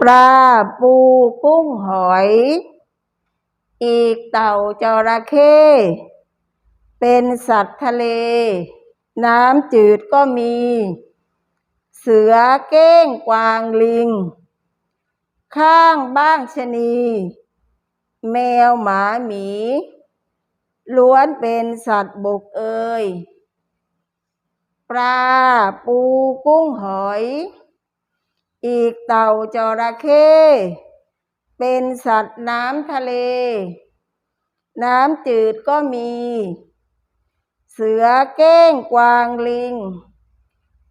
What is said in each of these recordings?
ปลาปูกุ้งหอย อีกเต่าจระเข้ เป็นสัตว์ทะเล น้ำจืดก็มี เสือเก้งกวางลิง ข้างบ้างชะนี แมวหมาหมี ล้วนเป็นสัตว์บกเอ่ยปลาปูกุ้งหอย อีกเต่าจระเข้เป็นสัตว์น้ำทะเล น้ำจืดก็มี เสือเก้งกวางลิง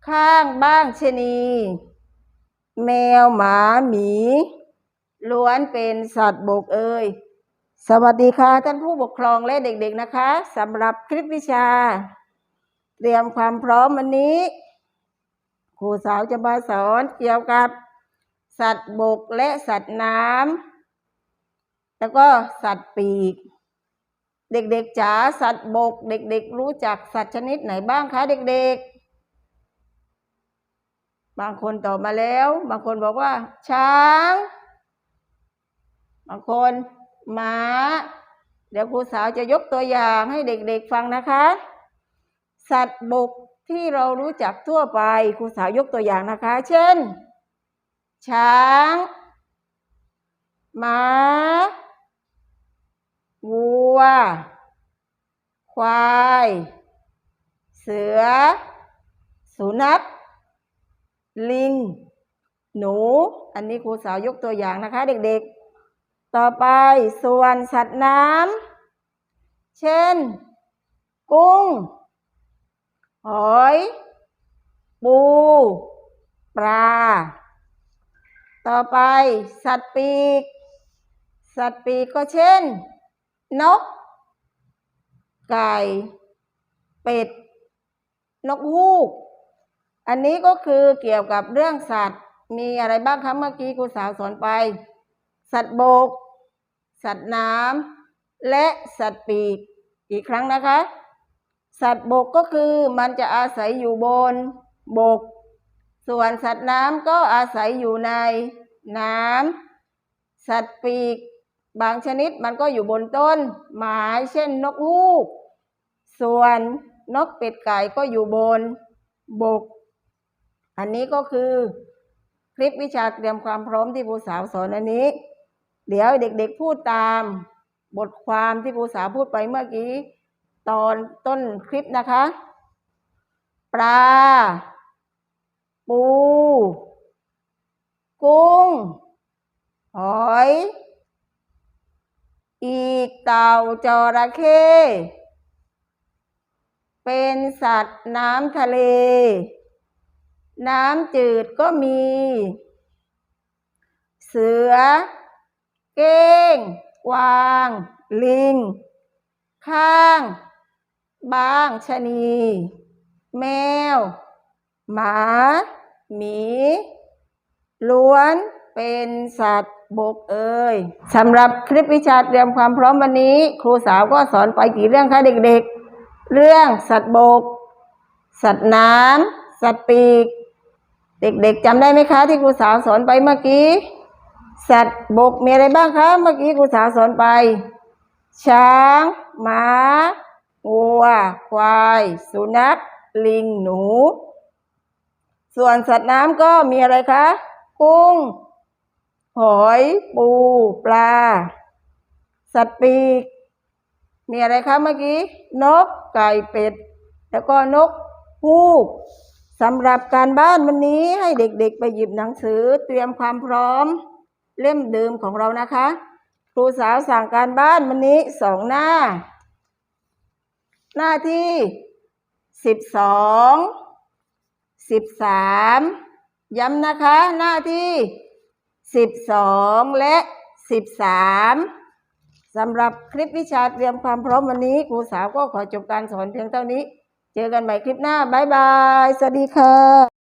ข้างบ้างชะนี แมวหมาหมี ล้วนเป็นสัตว์บกเอ่ยสวัสดีค่ะท่านผู้ปกครองและเด็กๆนะคะสำหรับคลิปวิชา เตรียมความพร้อมวันนี้ ครูสาวจะมาสอนเกี่ยวกับ สัตว์บกและสัตว์น้ำแล้วก็สัตว์ปีก เด็กๆจ๋าสัตว์บก เด็กๆ รู้จักสัตว์ชนิดไหนบ้างคะเด็กๆ บางคนตอบมาแล้ว บางคนบอกว่า ช้าง บางคนหมาเดี๋ยวครูสาวจะยกตัวอย่างให้เด็กๆฟังนะคะ สัตว์บก ที่เรารู้จักทั่วไปครูสาวยกตัวอย่างนะคะ เช่น ช้างม้าวัว ควาย เสือ สุนัข ลิง หนู อันนี้ครูสาวยกตัวอย่างนะคะ เด็กๆ ต่อไปส่วนสัตว์น้ำ เช่น กุ้ง หอย ปู ปลา ต่อไป สัตว์ปีก สัตว์ปีกก็เช่น นก ไก่ เป็ด นกฮูก อันนี้ก็คือเกี่ยวกับเรื่องสัตว์ มีอะไรบ้างคะเมื่อกี้ครูสาวสอนไป สัตว์บก สัตว์น้ำและสัตว์ปีก อีกครั้งนะคะ สัตว์บกก็คือมันจะอาศัยอยู่บนบก ส่วนสัตว์น้ำก็อาศัยอยู่ในน้ำสัตว์ปีก บางชนิดมันก็อยู่บนต้นไม้เช่นนกฮูก ส่วนนกเป็ดไก่ก็อยู่บนบก อันนี้ก็คือคลิปวิชาเตรียมความพร้อมที่ครูสาวสอนอันนี้ เดี๋ยวเด็กๆพูดตาม บทความที่ครูสาวพูดไปเมื่อกี้ ตอนต้นคลิปนะคะ ปลา ปู กุ้ง หอย อีกเต่าจระเข้ เป็นสัตว์น้ำทะเล น้ำจืดก็มี เสือ เก้ง กวาง ลิงข้าง บ้างชะนี แมว หมา หมี ล้วนเป็นสัตว์บกเอ่ยสำหรับคลิปวิชาเตรียมความพร้อมวันนี้ ครูสาวก็สอนไปกี่เรื่องคะเด็กๆ เรื่องสัตว์บก สัตว์น้ำสัตว์ปีก เด็กๆจำได้ไหมคะที่ครูสาวสอนไปเมื่อกี้ สัตว์บกมีอะไรบ้างคะเมื่อกี้ครูสาวสอนไป ช้างม้า วัว ควาย สุนัข ลิง หนู ส่วนสัตว์น้ำก็มีอะไรคะ กุ้ง หอย ปู ปลา สัตว์ปีก มีอะไรคะเมื่อกี้ นก ไก่ เป็ด แล้วก็นกฮูกสำหรับการบ้านวันนี้ให้เด็กๆ ไปหยิบหนังสือเตรียมความพร้อม เล่มเดิมของเรานะคะ ครูสาวสั่งการบ้านวันนี้สองหน้า หน้าที่สิบสองสิบสามย้ำนะคะหน้าที่สิบสองและสิบสามสำหรับคลิปวิชาเตรียมความพร้อมวันนี้ครูสาวก็ขอจบการสอนเพียงเท่านี้ เจอกันใหม่คลิปหน้า บ๊ายบาย สวัสดีค่ะ